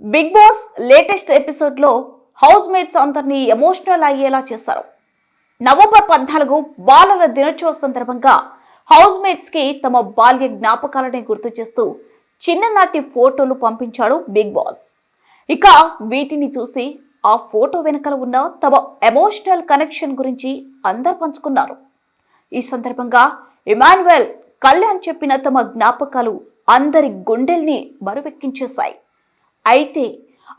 Big Boss latest ఎపిసోడ్లో housemates అందరినీ emotional అయ్యేలా చేశారు. నవంబర్ పద్నాలుగు బాలల దినోత్సవ సందర్భంగా హౌస్ మేట్స్కి తమ బాల్య జ్ఞాపకాలని గుర్తు చేస్తూ చిన్ననాటి ఫోటోలు పంపించాడు బిగ్ బాస్. ఇక వీటిని చూసి ఆ ఫోటో వెనకల ఉన్న తమ ఎమోషనల్ కనెక్షన్ గురించి అందరు పంచుకున్నారు. ఈ సందర్భంగా ఇమాన్యుయల్ కళ్యాణ్ చెప్పిన తమ జ్ఞాపకాలు అందరి గుండెల్ని మరువెక్కించేశాయి. అయితే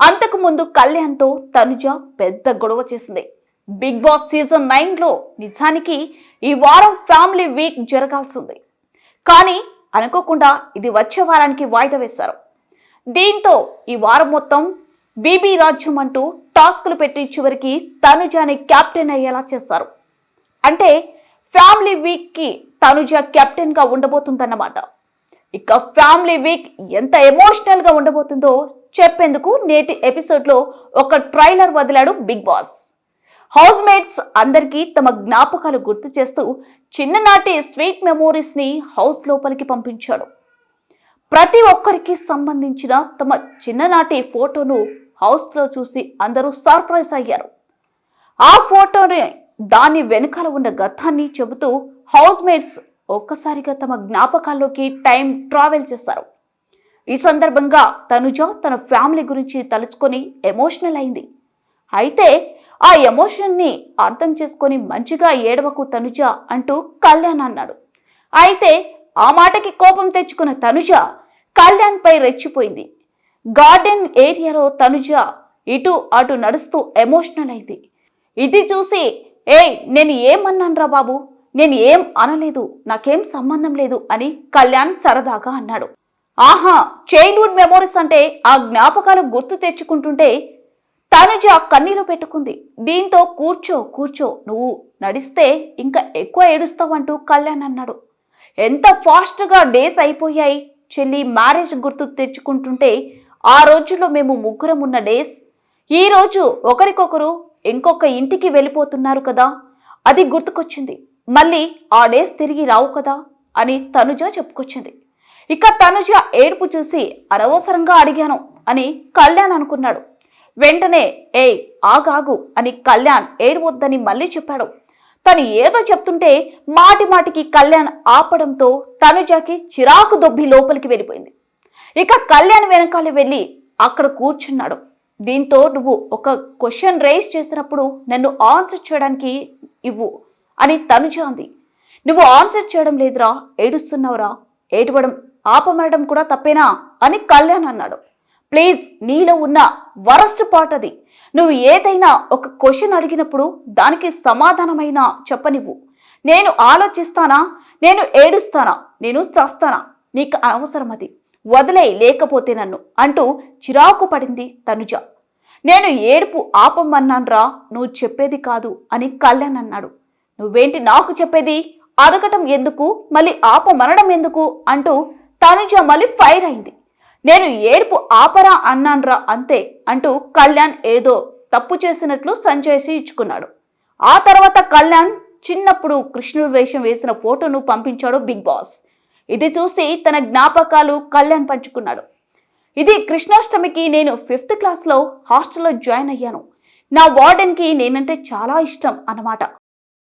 అంతకు ముందు కళ్యాణ్తో తనుజ పెద్ద గొడవ చేసింది. బిగ్ బాస్ సీజన్ నైన్లో నిజానికి ఈ వారం ఫ్యామిలీ వీక్ జరగాల్సింది. కానీ అనుకోకుండా ఇది వచ్చే వారానికి వాయిదా వేశారు. దీంతో ఈ వారం మొత్తం బీబీ రాజ్యం అంటూ టాస్కులు పెట్టి చివరికి తనుజాని కెప్టెన్ అయ్యేలా చేశారు. అంటే ఫ్యామిలీ వీక్కి తనుజ క్యాప్టెన్గా ఉండబోతుందన్నమాట. ఇక ఫ్యామిలీ వీక్ ఎంత ఎమోషనల్గా ఉండబోతుందో చెప్పేందుకు నేటి ఎపిసోడ్లో ఒక ట్రైలర్ వదిలాడు బిగ్ బాస్. హౌస్ మేట్స్ అందరికీ తమ జ్ఞాపకాలు గుర్తు చేస్తూ చిన్ననాటి స్వీట్ మెమోరీస్ని హౌస్ లోపలికి పంపించాడు. ప్రతి ఒక్కరికి సంబంధించిన తమ చిన్ననాటి ఫోటోను హౌస్లో చూసి అందరూ సర్ప్రైజ్ అయ్యారు. ఆ ఫోటోని దాని వెనకాల ఉన్న గతాన్ని చెబుతూ హౌస్ మేట్స్ ఒక్కసారిగా తమ జ్ఞాపకాల్లోకి టైం ట్రావెల్ చేశారు. ఈ సందర్భంగా తనుజ తన ఫ్యామిలీ గురించి తలుచుకొని ఎమోషనల్ అయింది. అయితే ఆ ఎమోషన్ని అర్థం చేసుకొని మంచిగా ఏడవకు తనుజ అంటూ కళ్యాణ్ అన్నాడు. అయితే ఆ మాటకి కోపం తెచ్చుకున్న తనుజ కళ్యాణ్పై రెచ్చిపోయింది. గార్డెన్ ఏరియాలో తనుజ ఇటు అటు నడుస్తూ ఎమోషనల్ అయింది. ఇది చూసి ఏయ్ నేను ఏమన్నానురా బాబు? నేను ఏం అనలేదు నాకేం సంబంధం లేదు అని కళ్యాణ్ సరదాగా అన్నాడు. ఆహా చైల్డ్హుడ్ మెమోరీస్ అంటే ఆ జ్ఞాపకాలు గుర్తు తెచ్చుకుంటుంటే తనుజ కన్నీలో పెట్టుకుంది. దీంతో కూర్చో కూర్చో నువ్వు నడిస్తే ఇంకా ఎక్కువ ఏడుస్తావంటూ కళ్యాణ్ అన్నాడు. ఎంత ఫాస్ట్గా డేస్ అయిపోయాయి. చెల్లి మ్యారేజ్ గుర్తు తెచ్చుకుంటుంటే ఆ రోజుల్లో మేము ముగ్గురం ఉన్న డేస్. ఈ రోజు ఒకరికొకరు ఇంకొక ఇంటికి వెళ్ళిపోతున్నారు కదా. అది గుర్తుకొచ్చింది. మళ్ళీ ఆ డేస్ తిరిగి రావు కదా అని తనుజ చెప్పుకొచ్చింది. ఇక తనుజ ఏడుపు చూసి అనవసరంగా అడిగాను అని కళ్యాణ్ అనుకున్నాడు. వెంటనే ఏయ్ ఆగాగు అని కళ్యాణ్ ఏడవద్దని మళ్ళీ చెప్పాడు. తను ఏదో చెప్తుంటే మాటి మాటికి కళ్యాణ్ ఆపడంతో తనుజకి చిరాకు దొబ్బి లోపలికి వెళ్ళిపోయింది. ఇక కళ్యాణ్ వెనకాల వెళ్ళి అక్కడ కూర్చున్నాడు. దీంతో నువ్వు ఒక క్వశ్చన్ రేస్ చేసినప్పుడు నన్ను ఆన్సర్ చేయడానికి ఇవ్వు అని తనుజ అంది. నువ్వు ఆన్సర్ చేయడం లేదురా ఏడుస్తున్నావురా ఏడవడం ఆపమనడం కూడా తప్పేనా? అని కళ్యాణ్ అన్నాడు. ప్లీజ్ నీలో ఉన్న వరస్ట్ పార్ట్ అది. నువ్వు ఏదైనా ఒక క్వశ్చన్ అడిగినప్పుడు దానికి సమాధానమైనా చెప్పనివ్వు. నేను ఆలోచిస్తానా? నేను ఏడుస్తానా? నేను చస్తానా? నీకు అవసరం అది వదిలే లేకపోతే నన్ను అంటూ చిరాకు పడింది తనుజ. నేను ఏడుపు ఆపమన్నాన్రా నువ్వు చెప్పేది కాదు అని కళ్యాణ్ అన్నాడు. నువ్వేంటి నాకు చెప్పేది? అడగటం ఎందుకు? మళ్ళీ ఆపమనడం ఎందుకు? అంటూ తనుజ మళ్ళీ ఫైర్ అయింది. నేను ఏడుపు ఆపరా అన్నాన్రా అంతే అంటూ కళ్యాణ్ ఏదో తప్పు చేసినట్లు సంచేసి ఇచ్చుకున్నాడు ఆ తర్వాత కళ్యాణ్ చిన్నప్పుడు కృష్ణుడు వేషం వేసిన ఫోటోను పంపించాడు బిగ్ బాస్. ఇది చూసి తన జ్ఞాపకాలు కళ్యాణ్ పంచుకున్నాడు. ఇది కృష్ణాష్టమికి నేను ఫిఫ్త్ క్లాస్లో హాస్టల్లో జాయిన్ అయ్యాను. నా వార్డెన్కి నేనంటే చాలా ఇష్టం అన్నమాట.